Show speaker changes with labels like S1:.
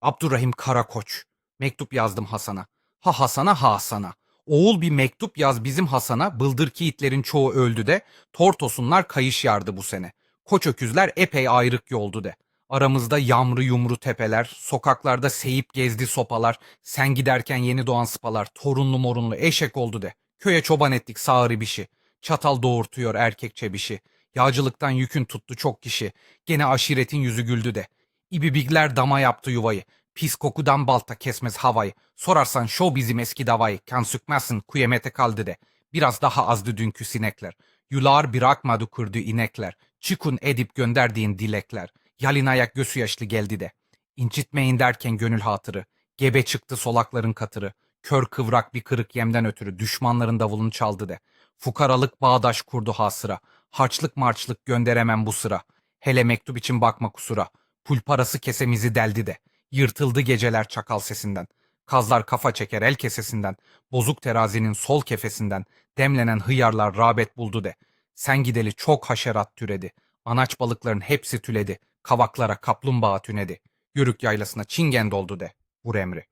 S1: Abdurrahim Karakoç. Mektup yazdım Hasan'a. Ha Hasan'a ha Hasan'a. Oğul bir mektup yaz bizim Hasan'a. Bıldırki itlerin çoğu öldü de. Tortosunlar kayış yardı bu sene. Koç öküzler epey ayrık yoldu de. Aramızda yamrı yumru tepeler, sokaklarda seyip gezdi sopalar, sen giderken yeni doğan sıpalar, torunlu morunlu eşek oldu de. Köye çoban ettik sağırı bişi, çatal doğurtuyor erkek çebişi. Yağcılıktan yükün tuttu çok kişi, gene aşiretin yüzü güldü de. İbibikler dama yaptı yuvayı, pis kokudan balta kesmez havayı. Sorarsan şov bizim eski davayı, kan sükmezsin kuyemete kaldı de. Biraz daha azdı dünkü sinekler. Yular bırakmadı kurdu inekler. Çıkun edip gönderdiğin dilekler. Yalin ayak göğsü yaşlı geldi de. İncitmeyin derken gönül hatırı. Gebe çıktı solakların katırı. Kör kıvrak bir kırık yemden ötürü düşmanların davulunu çaldı de. Fukaralık bağdaş kurdu hasıra. Harçlık marçlık gönderemem bu sıra. Hele mektup için bakma kusura. Pul parası kesemizi deldi de. Yırtıldı geceler çakal sesinden. Kazlar kafa çeker el kesesinden. Bozuk terazinin sol kefesinden. Demlenen hıyarlar rağbet buldu de. Sen gideli çok haşerat türedi. Anaç balıkların hepsi tüledi. Kavaklara kaplumbağa tünedi. Yörük yaylasına çingen doldu de. Vur emri.